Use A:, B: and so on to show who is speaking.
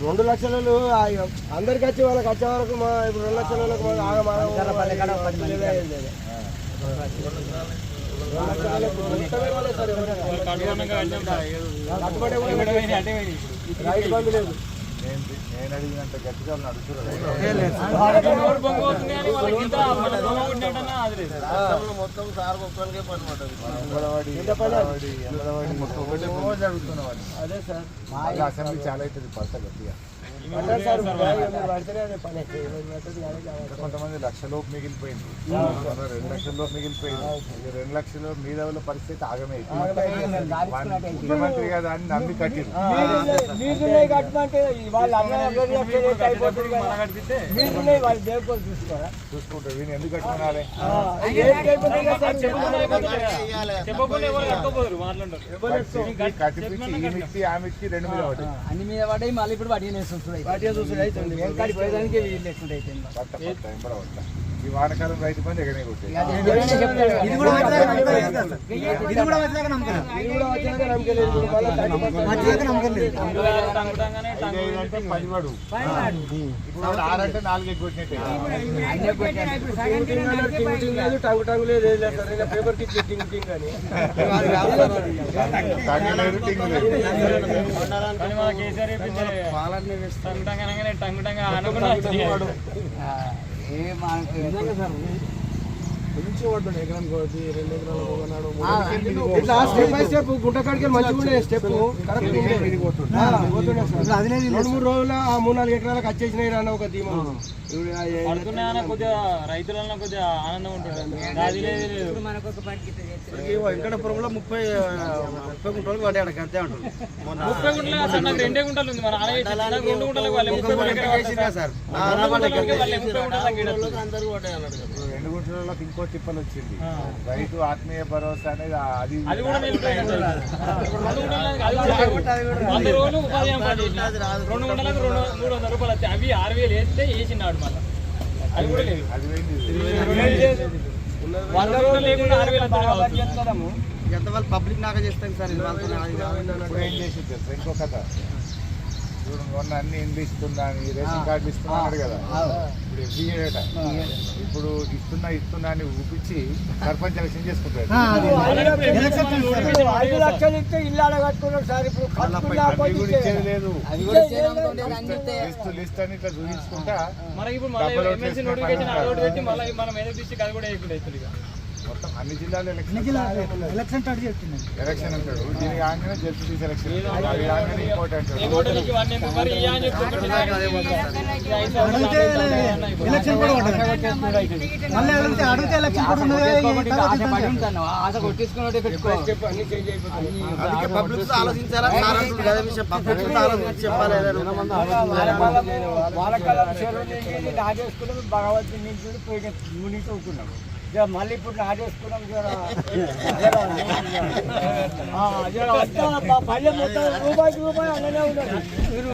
A: రెండు లక్షలు అందరికి వచ్చి వాళ్ళకి వచ్చే వరకు మా ఇప్పుడు రెండు ఆగమాగం లక్షలకు ఎవరైనా. కట్టుబడి కూడా రైతు బంధు లేదు.
B: నేను అడిగినంత గట్టిగా
C: మొత్తం సార్ ఒక్కరికే పని పడ్డది
A: అదే
B: అసెంబ్లీ చాలా అవుతుంది పడతా గట్టిగా. కొంతమంది లక్షలోపు మిగిలిపోయింది. రెండు లక్షల లోపు మిగిలిపోయింది. రెండు లక్షల మీద వాళ్ళ పరిస్థితి ఆగమే. ముఖ్యమంత్రి గారు దాన్ని నమ్మి
A: కట్టమంటే వాళ్ళు అయిపోతుంది వాళ్ళు దేవుకోలు చూసుకోరా?
B: చూసుకుంటారు ఎందుకు కట్టుకోవాలి మిక్కి ఆ. మిక్కి రెండు మీద ఒకటి
D: అన్ని మీద పడ్డాయి మళ్ళీ ఇప్పుడు
A: అవుతుంది.
D: పోయేదానికి లేకుండా
B: పట్ట పట్ట ఎంబడ పట్ట. ఈ వానకాలం రైతు బంధు ఎగనే
D: వచ్చాక నమ్మకం లేదు.
A: ఇప్పుడు
B: ఐదు అంటే వాడు నాలుగు ఎక్కువ కొట్టినట్టే
A: టింగ్ లేదు, పేపర్కి అని.
B: టింగు లేదు
A: కొంచెం పడ్డాడు, ఎకరానికి ఒకటి, రెండు ఎకరాలకు ఒకనాడు, మూడు. ఇట్లా స్టెప్ బై స్టెప్ మంచిగా ఉండే స్టెప్. రెండు రోజుల ఆ మూడు నాలుగు ఎకరాలకు వచ్చేసినాయి అన్న ఒక ధీమా
C: వెంకటపురంలో ముప్పై ముప్పై గుంటలకు పడ్డాడు అంతే ఉంటుంది
E: గుంటలు రెండే గుంటలు ఉంది. మన రెండు గుంటలకు వాళ్ళే
C: సార్. అందరూ పడ్డాయి అన్నాడు
B: రెండు గుంటలలో ఇంకో తిప్పలు వచ్చింది. రైతు ఆత్మీయ భరోసా అనేది అది
E: అవి ఆరు వేలు వేస్తే వేసినాడు మళ్ళీ. కూడా లేదు. వంద రోజులు లేకుండా ఆరు వేలు.
C: ఎంత వాళ్ళు పబ్లిక్ నాగా చేస్తాం సార్?
B: ఇంకో కథ. మొన్న అన్ని ఇండ్లు ఇస్తున్నా అని రేషన్ కార్డు ఇస్తున్నా అన్నాడు కదా. ఇప్పుడు ఎఫ్డీ చేయడట ఇప్పుడు ఇస్తున్నా ఇస్తున్నా అని ఊపించి సర్పంచ్ ఎలక్షన్ చేసుకుంటాడు.
A: ఇప్పుడు ఐదు లక్షలు ఇస్తే ఇల్లు అడగట్టుకున్నాడు సార్. ఇప్పుడు
B: ఇచ్చేది లేదు. లిస్ట్ లిస్ట్ అని ఇట్లా చూపించుకుంటా
E: మనకి ఇప్పుడు
B: డబ్బులు
E: ఎమ్మెల్సీ నోటిఫికేషన్ పెట్టి మళ్ళీ మనం ఏదో డిస్ట్రిక్ట్ అది కూడా వేయకుండా
B: మొత్తం అన్ని జిల్లాలు ఎలక్షన్
D: ఎలక్షన్
B: ఎలక్షన్ అంటాడు దీనికి ఆగానే జడ్పీటీసీ ఎలక్షన్ అది ఇంకోటి
A: పోయి మళ్ళీ ఇప్పుడు ఆడేసుకున్నాం జర. పల్లె మొత్తం రూపాయికి రూపాయి అలానే ఉన్నది.